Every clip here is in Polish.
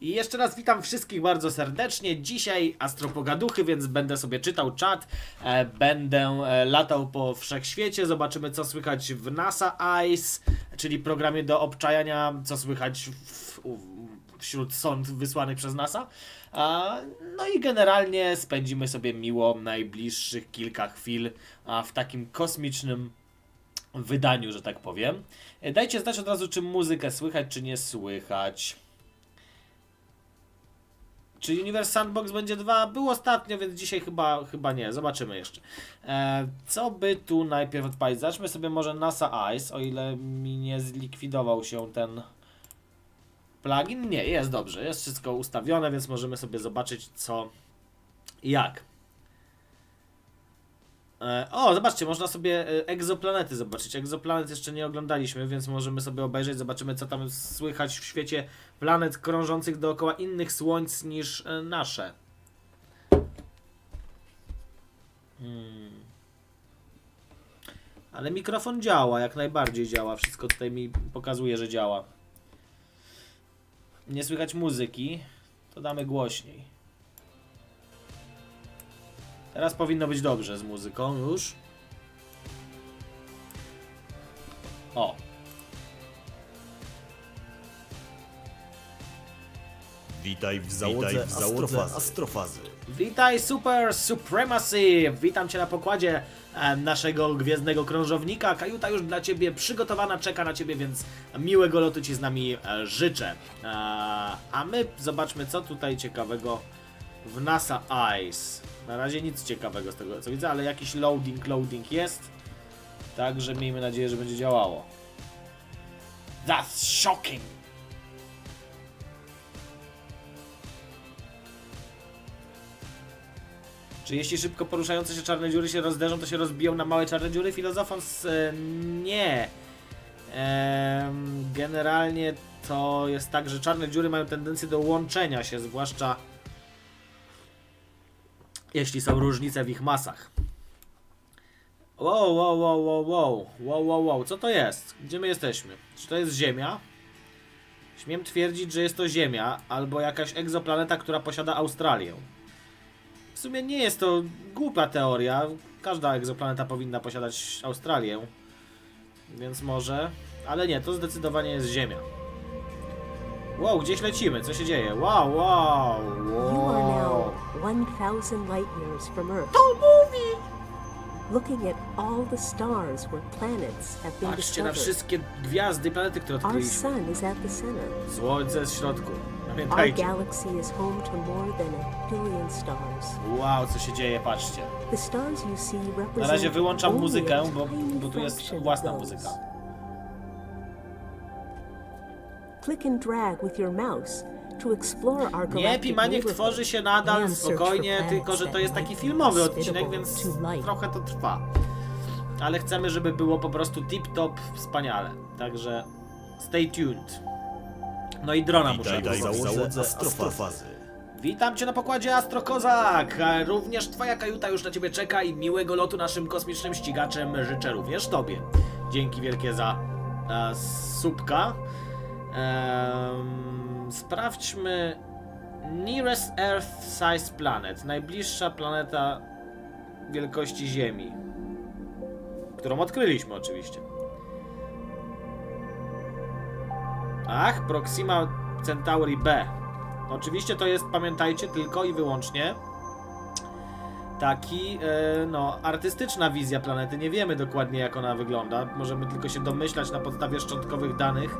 I jeszcze raz witam wszystkich bardzo serdecznie. Dzisiaj astropogaduchy, więc będę sobie czytał czat, e, będę e, latał po wszechświecie, zobaczymy co słychać w NASA EYES, czyli programie do obczajania, co słychać w, wśród sond wysłanych przez NASA. No i generalnie spędzimy sobie miło najbliższych kilka chwil w takim kosmicznym wydaniu, że tak powiem. E, Dajcie znać od razu, czy muzykę słychać, czy nie słychać. Czy Universe Sandbox będzie 2? Był ostatnio, więc dzisiaj chyba, chyba nie. Zobaczymy jeszcze. E, co by tu najpierw odpalić? Zacznijmy sobie może NASA Ice, o ile mi nie zlikwidował się ten plugin. Nie, jest dobrze. Jest wszystko ustawione, więc możemy sobie zobaczyć co jak. E, O, zobaczcie, można sobie e, egzoplanety zobaczyć. Egzoplanet jeszcze nie oglądaliśmy, więc możemy sobie obejrzeć, zobaczymy co tam słychać w świecie planet krążących dookoła innych słońc niż e, nasze. Hmm. Ale mikrofon działa, jak najbardziej działa. Wszystko tutaj mi pokazuje, że działa. Nie słychać muzyki, to damy głośniej. Teraz powinno być dobrze z muzyką już. O. Witaj w załodze, Witaj w załodze astrofazy. astrofazy. Witaj Super Supremacy! Witam Cię na pokładzie e, naszego gwiezdnego krążownika. Kajuta już dla Ciebie przygotowana, czeka na Ciebie, więc miłego lotu Ci z nami e, życzę. E, a my zobaczmy, co tutaj ciekawego w NASA Eyes. Na razie nic ciekawego z tego, co widzę, ale jakiś loading, loading jest. Także miejmy nadzieję, że będzie działało. That's shocking! Czy jeśli szybko poruszające się czarne dziury się rozderzą, to się rozbiją na małe czarne dziury? Filozofons e, nie. Generalnie to jest tak, że czarne dziury mają tendencję do łączenia się, zwłaszcza jeśli są różnice w ich masach. Wow, wow, wow, wow, wow, wow, wow, wow, co to jest? Gdzie my jesteśmy? Czy to jest Ziemia? Śmiem twierdzić, że jest to Ziemia, albo jakaś egzoplaneta, która posiada Australię. W sumie nie jest to głupia teoria. Każda egzoplaneta powinna posiadać Australię. Więc może. Ale nie, to zdecydowanie jest Ziemia. Wow, gdzieś lecimy, co się dzieje? Wow, wow, You are wow. now 1,000 light years from Earth, To mówi! looking at all the stars where planets have been Patrzcie na discovered. wszystkie gwiazdy, planety, które Our odkryliśmy. sun is at the center. Słońce w środku. Our Pamiętajcie. galaxy is home to more than a billion stars. Wow, co się dzieje, patrzcie. The stars you see Na razie wyłączam only muzykę, bo, tiny bo tu jest fraction of własna those. muzyka. Click and drag with your mouse to explore our Nie, Pimaniek tworzy się nadal spokojnie, tylko że to jest taki filmowy odcinek, więc trochę to trwa. Ale chcemy, żeby było po prostu tip-top wspaniale. Także stay tuned. No i drona muszę Witaj odpalić. załodze astrofazy. Witam Cię na pokładzie Astrokozak! A Również Twoja kajuta już na Ciebie czeka i miłego lotu naszym kosmicznym ścigaczem życzę również Tobie. Dzięki wielkie za e, subka. Sprawdźmy Nearest Earth Size Planet. Najbliższa planeta wielkości Ziemi. Którą odkryliśmy oczywiście. Ach, Proxima Centauri B. Oczywiście to jest, pamiętajcie, tylko i wyłącznie taki, e, no, artystyczna wizja planety. Nie wiemy dokładnie, jak ona wygląda. Możemy tylko się domyślać na podstawie szczątkowych danych.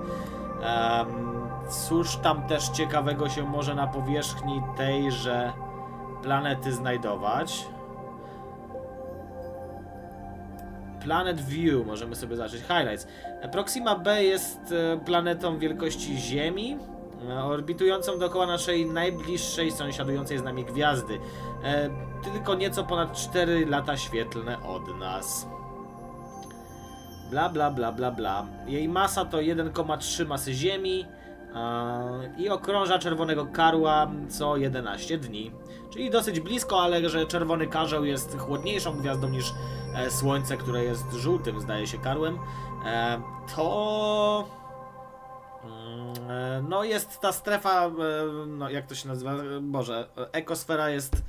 Cóż tam też ciekawego się może na powierzchni tejże planety znajdować? Planet View, możemy sobie zobaczyć highlights. Proxima B jest e, planetą wielkości Ziemi, e, orbitującą dookoła naszej najbliższej sąsiadującej z nami gwiazdy. E, tylko nieco ponad 4 lata świetlne od nas. Bla bla bla bla bla. Jej masa to 1,3 masy Ziemi i okrąża czerwonego karła co 11 dni. Czyli dosyć blisko, ale że czerwony karzeł jest chłodniejszą gwiazdą niż e, Słońce, które jest żółtym, zdaje się, karłem. E, to. Mm, E, No jest ta strefa, no jak to się nazywa, Boże, ekosfera jest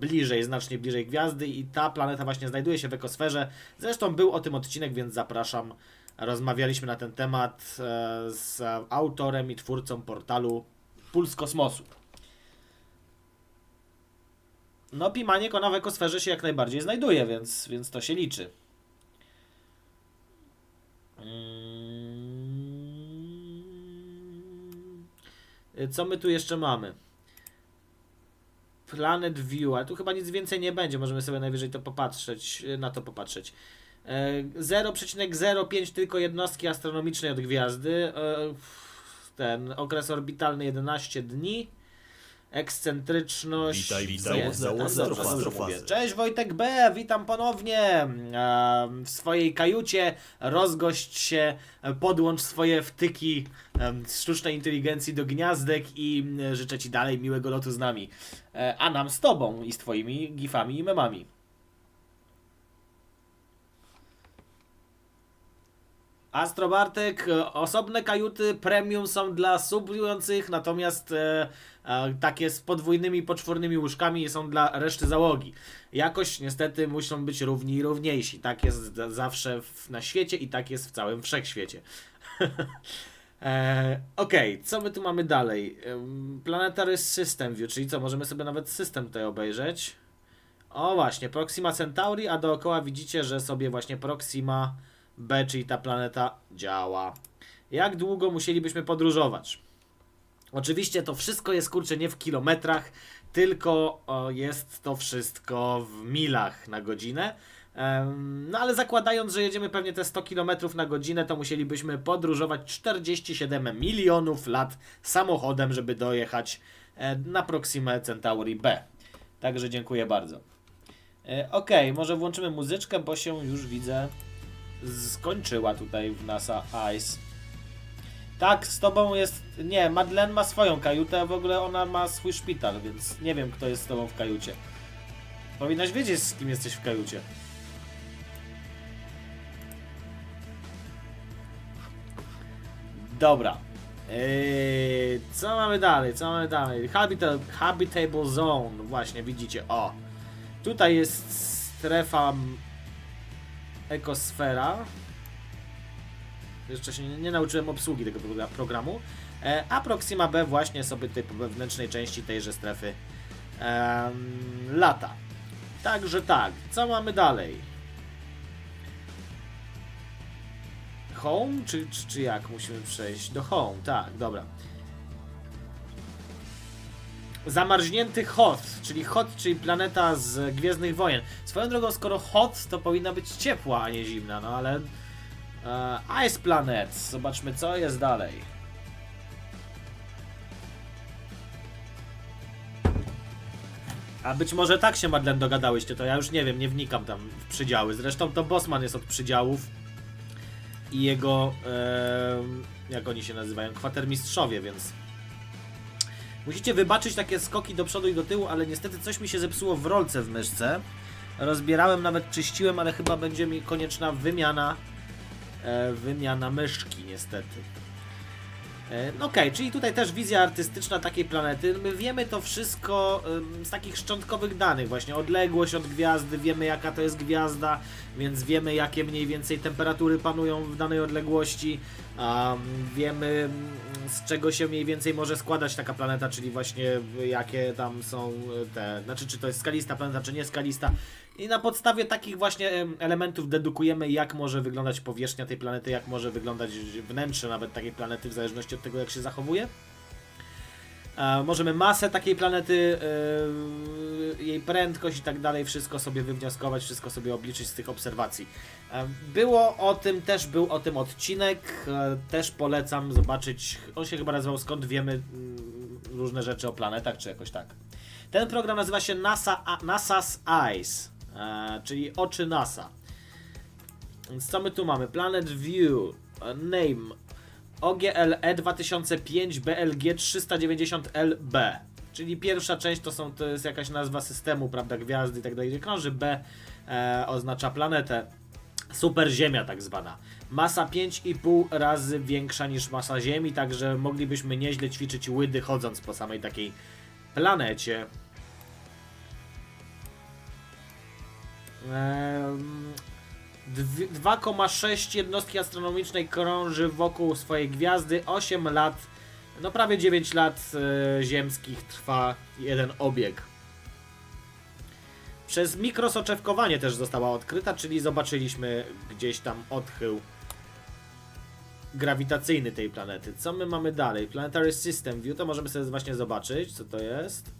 bliżej, znacznie bliżej gwiazdy i ta planeta właśnie znajduje się w ekosferze. Zresztą był o tym odcinek, więc zapraszam. Rozmawialiśmy na ten temat e, z autorem i twórcą portalu Puls Kosmosu. No Pimaniek ona w ekosferze się jak najbardziej znajduje, więc, więc to się liczy. Mm. Co my tu jeszcze mamy? Planet View, ale tu chyba nic więcej nie będzie, możemy sobie najwyżej to popatrzeć, na to popatrzeć. E, 0,05 tylko jednostki astronomicznej od gwiazdy. E, Ten okres orbitalny 11 dni. Ekscentryczność. Witaj, witaj, mówię. Cześć Wojtek B, witam ponownie e, w swojej kajucie. Rozgość się, e, podłącz swoje wtyki em, sztucznej inteligencji do gniazdek i e, życzę Ci dalej miłego lotu z nami. E, A nam z Tobą i z Twoimi gifami i memami. Astro Bartek, e, osobne kajuty premium są dla subujących, natomiast e, e, takie z podwójnymi, poczwórnymi łóżkami są dla reszty załogi. Jakoś niestety muszą być równi i równiejsi. Tak jest zawsze w, na świecie i tak jest w całym wszechświecie. e, Okej, co my tu mamy dalej? Planetary System View, czyli co, możemy sobie nawet system tutaj obejrzeć. O właśnie, Proxima Centauri, a dookoła widzicie, że sobie właśnie Proxima B, czyli ta planeta działa. Jak długo musielibyśmy podróżować? Oczywiście to wszystko jest kurczę nie w kilometrach, tylko o, jest to wszystko w milach na godzinę. No ale zakładając, że jedziemy pewnie te 100 km na godzinę, to musielibyśmy podróżować 47 milionów lat samochodem, żeby dojechać e, na Proximę Centauri B. Także dziękuję bardzo. E, Okej, może włączymy muzyczkę, bo się już widzę skończyła tutaj w NASA Ice. Tak, z tobą jest. Nie, Madeleine ma swoją kajutę, a w ogóle ona ma swój szpital, więc nie wiem, kto jest z tobą w kajucie. Powinnaś wiedzieć, z kim jesteś w kajucie. Dobra. Yy, co mamy dalej? Co mamy dalej? Habita habitable Zone. Właśnie, widzicie. O. Tutaj jest strefa ekosfera. Jeszcze się nie, nie nauczyłem obsługi tego progra- programu. E, a Proxima B właśnie sobie tutaj po wewnętrznej części tejże strefy lata. Także tak, co mamy dalej? Home? Czy, czy, czy jak musimy przejść? Do home, tak, dobra. Zamarznięty Hoth, czyli Hoth, czyli planeta z Gwiezdnych Wojen. Swoją drogą, skoro Hoth, to powinna być ciepła, a nie zimna, no ale... E, Ice Planet, zobaczmy co jest dalej. A być może tak się, Madeleine, dogadałyście, to ja już nie wiem, nie wnikam tam w przydziały. Zresztą to Bossman jest od przydziałów i jego, em, jak oni się nazywają, kwatermistrzowie, więc... Musicie wybaczyć takie skoki do przodu i do tyłu, ale niestety coś mi się zepsuło w rolce w myszce. Rozbierałem, nawet czyściłem, ale chyba będzie mi konieczna wymiana e, wymiana myszki niestety. E, no Okej, czyli tutaj też wizja artystyczna takiej planety. My wiemy to wszystko z takich szczątkowych danych, właśnie odległość od gwiazdy, wiemy jaka to jest gwiazda, więc wiemy jakie mniej więcej temperatury panują w danej odległości. Wiemy mm, z czego się mniej więcej może składać taka planeta, czyli właśnie jakie tam są e, te, znaczy czy to jest skalista planeta, czy nie skalista. I na podstawie takich właśnie em, elementów dedukujemy, jak może wyglądać powierzchnia tej planety, jak może wyglądać wnętrze nawet takiej planety, w zależności od tego, jak się zachowuje. E, możemy masę takiej planety, e, jej prędkość i tak dalej, wszystko sobie wywnioskować, wszystko sobie obliczyć z tych obserwacji. E, było o tym, też był o tym odcinek, też polecam zobaczyć, on się chyba nazywał Skąd wiemy mm, różne rzeczy o planetach, czy jakoś tak. Ten program nazywa się NASA, NASA's Eyes, czyli oczy NASA. Więc co my tu mamy? Planet View, e, name, OGLE 2005 BLG 390LB. Czyli pierwsza część to, są, to jest jakaś nazwa systemu, prawda, gwiazdy i tak dalej, gdzie krąży. B e, oznacza planetę. Super Ziemia tak zwana. Masa 5,5 razy większa niż masa Ziemi, także moglibyśmy nieźle ćwiczyć łydy chodząc po samej takiej planecie. 2,6 jednostki astronomicznej krąży wokół swojej gwiazdy. 8 lat, no prawie 9 lat e, ziemskich trwa jeden obieg. Przez mikrosoczewkowanie też została odkryta, czyli zobaczyliśmy gdzieś tam odchył grawitacyjny tej planety. Co my mamy dalej? Planetary System View, to możemy sobie właśnie zobaczyć, co to jest.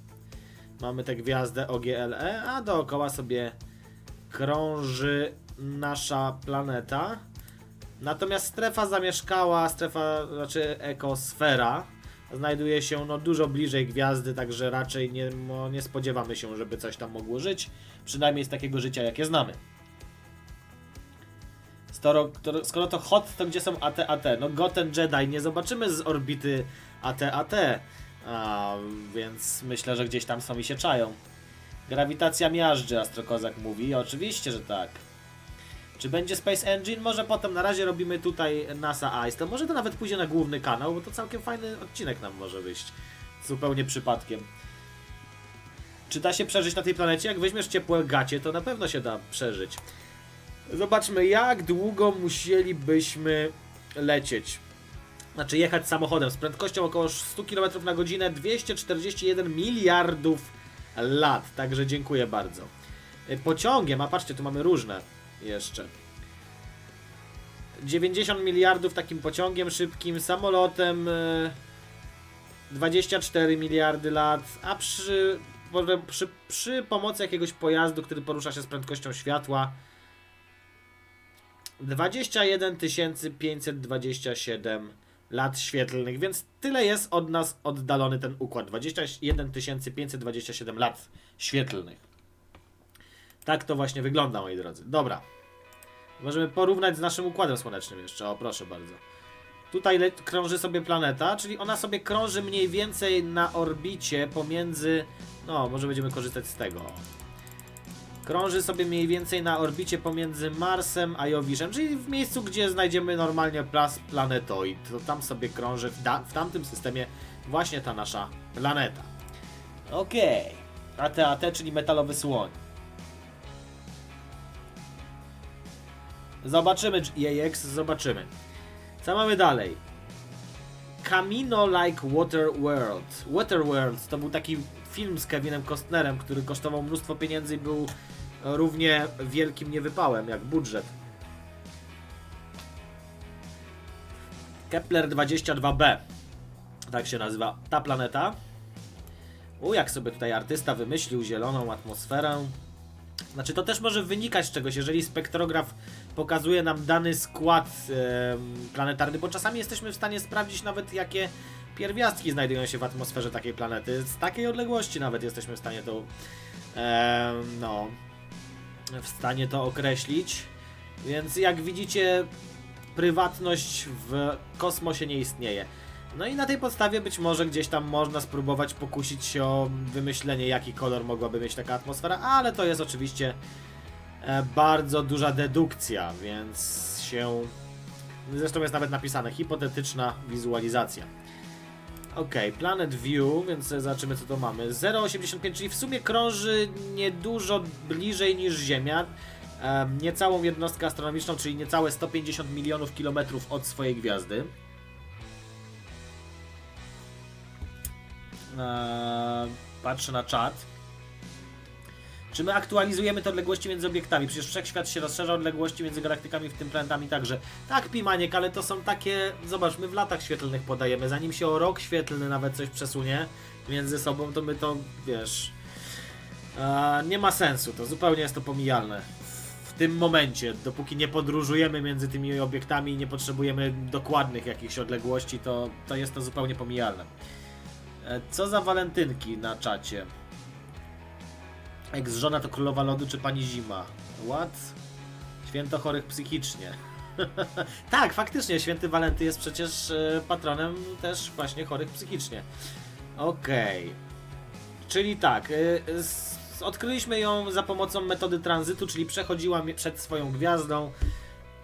Mamy tę gwiazdę OGLE, a dookoła sobie krąży nasza planeta. Natomiast strefa zamieszkała, strefa, znaczy ekosfera, znajduje się no, dużo bliżej gwiazdy, także raczej nie, no, nie spodziewamy się, żeby coś tam mogło żyć. Przynajmniej z takiego życia, jakie znamy. Skoro, to- skoro to hot, to gdzie są AT-AT? No Goten Jedi nie zobaczymy z orbity AT-AT, więc myślę, że gdzieś tam są i się czają. Grawitacja miażdży, Astrokozak mówi. Oczywiście, że tak. Czy będzie Space Engine? Może potem. Na razie robimy tutaj NASA Ice. To może to nawet pójdzie na główny kanał, bo to całkiem fajny odcinek nam może wyjść. Zupełnie przypadkiem. Czy da się przeżyć na tej planecie? Jak weźmiesz ciepłe gacie, to na pewno się da przeżyć. Zobaczmy, jak długo musielibyśmy lecieć. Znaczy jechać samochodem z prędkością około 100 km na godzinę, 241 miliardów lat. Także dziękuję bardzo. Y, Pociągiem, a patrzcie, tu mamy różne jeszcze. 90 miliardów takim pociągiem szybkim, samolotem y, 24 miliardy lat, a przy, przy, przy pomocy jakiegoś pojazdu, który porusza się z prędkością światła 21 527 lat świetlnych, więc tyle jest od nas oddalony ten układ. 21 527 lat świetlnych. Tak to właśnie wygląda, moi drodzy. Dobra. Możemy porównać z naszym układem słonecznym jeszcze. O, proszę bardzo. Tutaj krąży sobie planeta, czyli ona sobie krąży mniej więcej na orbicie pomiędzy. No, może będziemy korzystać z tego. Krąży sobie mniej więcej na orbicie pomiędzy Marsem a Jowiszem, czyli w miejscu, gdzie znajdziemy normalnie plas planetoid. To tam sobie krąży w, w tamtym systemie właśnie ta nasza planeta. Okej. AT-AT, czyli metalowy słoń. Zobaczymy, JX, zobaczymy. Co mamy dalej? Camino Like Water World. Water World to był taki film z Kevinem Costnerem, który kosztował mnóstwo pieniędzy i był równie wielkim niewypałem jak budżet. Kepler 22b. Tak się nazywa ta planeta. U, jak sobie tutaj artysta wymyślił zieloną atmosferę. Znaczy, to też może wynikać z czegoś, jeżeli spektrograf pokazuje nam dany skład em, planetarny, bo czasami jesteśmy w stanie sprawdzić nawet jakie pierwiastki znajdują się w atmosferze takiej planety. Z takiej odległości nawet jesteśmy w stanie to em, no w stanie to określić. Więc jak widzicie, prywatność w kosmosie nie istnieje. No i na tej podstawie być może gdzieś tam można spróbować pokusić się o wymyślenie, jaki kolor mogłaby mieć taka atmosfera, ale to jest oczywiście e, bardzo duża dedukcja, więc się. Zresztą jest nawet napisane hipotetyczna wizualizacja. Ok, Planet View, więc zobaczymy co to mamy. 0,85, czyli w sumie krąży niedużo bliżej niż Ziemia. Em, niecałą jednostkę astronomiczną, czyli niecałe 150 milionów kilometrów od swojej gwiazdy. Eee, patrzę na czat. Czy my aktualizujemy te odległości między obiektami? Przecież wszechświat się rozszerza odległości między galaktykami, w tym planetami także. Tak, Pimaniek, ale to są takie. Zobacz, my w latach świetlnych podajemy. Zanim się o rok świetlny nawet coś przesunie między sobą, to my to wiesz. E, nie ma sensu, to zupełnie jest to pomijalne. W tym momencie, dopóki nie podróżujemy między tymi obiektami i nie potrzebujemy dokładnych jakichś odległości, to, to jest to zupełnie pomijalne. E, Co za walentynki na czacie? Ex-żona to królowa lodu czy pani zima? What? Święto chorych psychicznie. tak, faktycznie, święty Walenty jest przecież e, patronem też właśnie chorych psychicznie. Okej. Czyli tak, s- odkryliśmy ją za pomocą metody tranzytu, czyli przechodziła przed swoją gwiazdą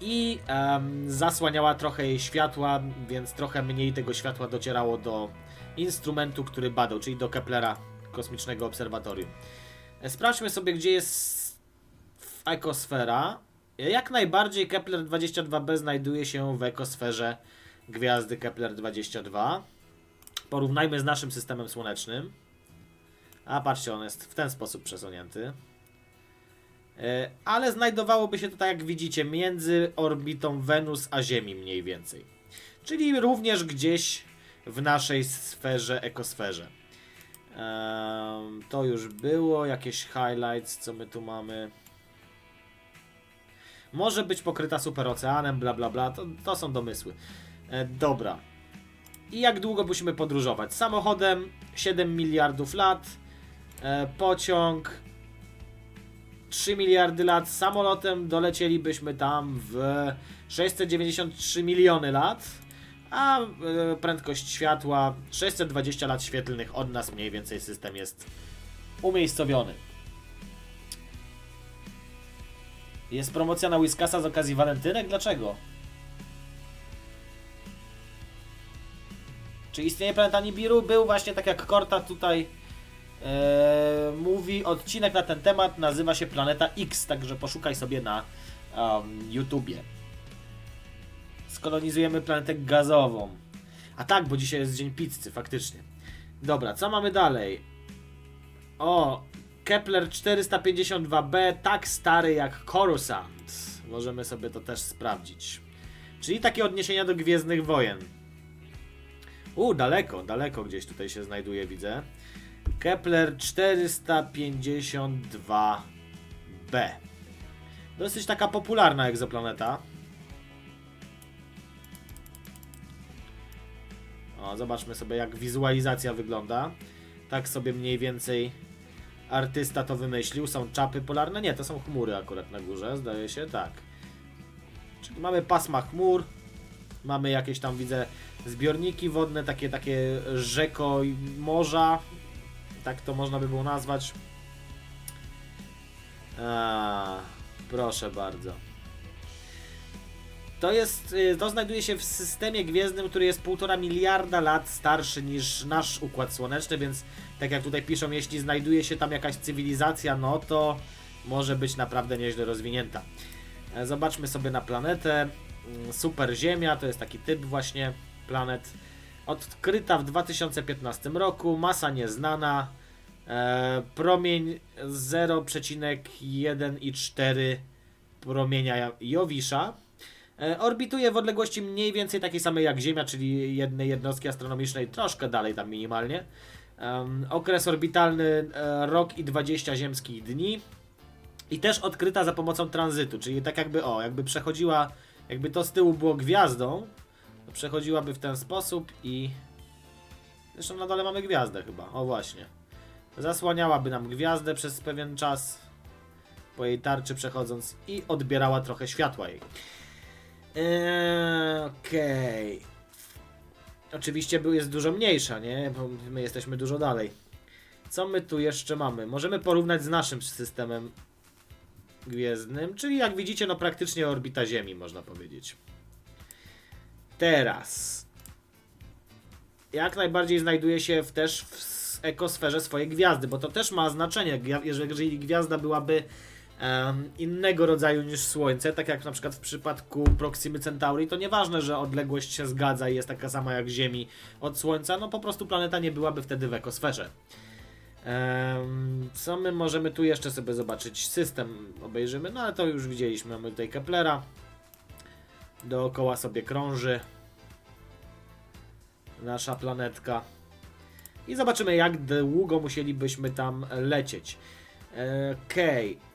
i em, zasłaniała trochę jej światła, więc trochę mniej tego światła docierało do instrumentu, który badał, czyli do Keplera, kosmicznego obserwatorium. E, Sprawdźmy sobie, gdzie jest ekosfera. E, Jak najbardziej Kepler 22b znajduje się w ekosferze gwiazdy Kepler 22. Porównajmy z naszym systemem słonecznym. A patrzcie, on jest w ten sposób przesunięty. E, Ale znajdowałoby się to, tak jak widzicie, między orbitą Wenus a Ziemi mniej więcej. Czyli również gdzieś w naszej sferze, ekosferze. Em, to już było, jakieś highlights, co my tu mamy. Może być pokryta superoceanem, bla bla bla, to, to są domysły. E, dobra. I jak długo musimy podróżować? Samochodem 7 miliardów lat, e, pociąg 3 miliardy lat, samolotem dolecielibyśmy tam w 693 miliony lat, a e, prędkość światła 620 lat świetlnych od nas mniej więcej system jest umiejscowiony. Jest promocja na Whiskasa z okazji walentynek? Dlaczego? Czy istnieje planeta Nibiru? Był właśnie tak jak Korta tutaj e, mówi, odcinek na ten temat nazywa się Planeta X, także poszukaj sobie na um, YouTubie. Skolonizujemy planetę gazową. A tak, bo dzisiaj jest dzień pizzy, faktycznie. Dobra, co mamy dalej? O, Kepler 452b, tak stary jak Coruscant. Możemy sobie to też sprawdzić. Czyli takie odniesienia do Gwiezdnych Wojen. U, daleko, daleko gdzieś tutaj się znajduje, widzę. Kepler 452b. Dosyć taka popularna egzoplaneta. O, zobaczmy sobie jak wizualizacja wygląda. Tak sobie mniej więcej artysta to wymyślił. Są czapy polarne? Nie, to są chmury akurat na górze, zdaje się, tak. Czyli mamy pasma chmur, mamy jakieś tam, widzę, zbiorniki wodne, takie, takie rzeko i morza, tak to można by było nazwać. A, proszę bardzo. To jest, y, to znajduje się w systemie gwiezdnym, który jest półtora miliarda lat starszy niż nasz Układ Słoneczny, więc tak jak tutaj piszą, jeśli znajduje się tam jakaś cywilizacja, no to może być naprawdę nieźle rozwinięta. E, Zobaczmy sobie na planetę. Mm, Super Ziemia to jest taki typ właśnie planet. Odkryta w 2015 roku, masa nieznana, e, promień 0,1,4 promienia Jowisza. E, Orbituje w odległości mniej więcej takiej samej jak Ziemia, czyli jednej jednostki astronomicznej, troszkę dalej tam minimalnie. Okres orbitalny e, rok i 20 ziemskich dni. I też odkryta za pomocą tranzytu, czyli tak jakby o, jakby przechodziła, jakby to z tyłu było gwiazdą, to przechodziłaby w ten sposób i... Zresztą na dole mamy gwiazdę chyba, o właśnie. Zasłaniałaby nam gwiazdę przez pewien czas, po jej tarczy przechodząc i odbierała trochę światła jej. Eee, Okej. Oczywiście był, jest dużo mniejsza, nie? Bo my jesteśmy dużo dalej. Co my tu jeszcze mamy? Możemy porównać z naszym systemem gwiezdnym, czyli jak widzicie, no praktycznie orbita Ziemi, można powiedzieć. Teraz. Jak najbardziej znajduje się w, też w ekosferze swojej gwiazdy, bo to też ma znaczenie. Jeżeli, gwiazda byłaby innego rodzaju niż Słońce, tak jak na przykład w przypadku Proximy Centauri, to nieważne, że odległość się zgadza i jest taka sama jak Ziemi od Słońca, no po prostu planeta nie byłaby wtedy w ekosferze. Co my możemy tu jeszcze sobie zobaczyć? System obejrzymy, no ale to już widzieliśmy. Mamy tutaj Keplera. Dookoła sobie krąży nasza planetka. I zobaczymy, jak długo musielibyśmy tam lecieć. Okej.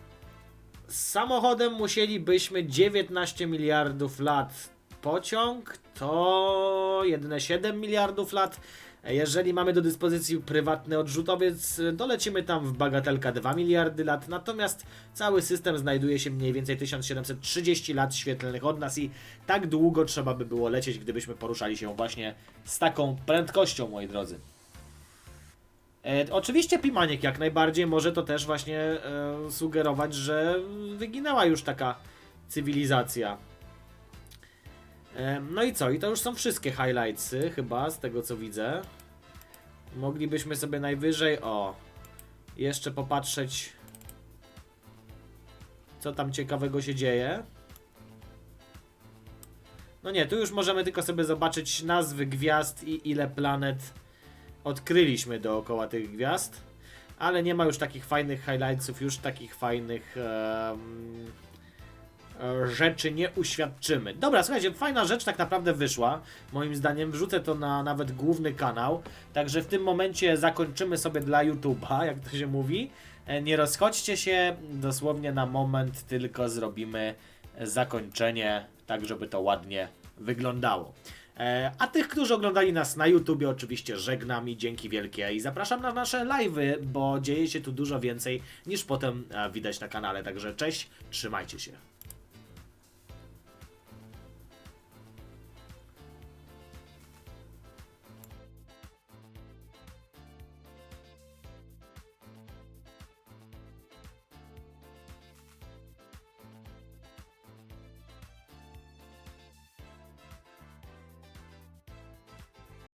Samochodem musielibyśmy 19 miliardów lat. Pociąg to jedyne 7 miliardów lat. Jeżeli mamy do dyspozycji prywatny odrzutowiec, dolecimy tam w bagatelka 2 miliardy lat, natomiast cały system znajduje się mniej więcej 1730 lat świetlnych od nas i tak długo trzeba by było lecieć, gdybyśmy poruszali się właśnie z taką prędkością, moi drodzy. E, oczywiście Pimaniek jak najbardziej może to też właśnie e, sugerować, że wyginęła już taka cywilizacja. E, no i co? I to już są wszystkie highlightsy chyba, z tego co widzę. Moglibyśmy sobie najwyżej, o, jeszcze popatrzeć, co tam ciekawego się dzieje. No nie, tu już możemy tylko sobie zobaczyć nazwy gwiazd i ile planet odkryliśmy dookoła tych gwiazd. Ale nie ma już takich fajnych highlightsów, już takich fajnych e, rzeczy nie uświadczymy. Dobra, słuchajcie, fajna rzecz tak naprawdę wyszła. Moim zdaniem wrzucę to na nawet główny kanał. Także w tym momencie zakończymy sobie dla YouTube'a, jak to się mówi. E, Nie rozchodźcie się, dosłownie na moment tylko zrobimy zakończenie, tak żeby to ładnie wyglądało. E, A tych, którzy oglądali nas na YouTubie, oczywiście żegnam i dzięki wielkie i zapraszam na nasze live'y, bo dzieje się tu dużo więcej niż potem e, widać na kanale. Także cześć, trzymajcie się.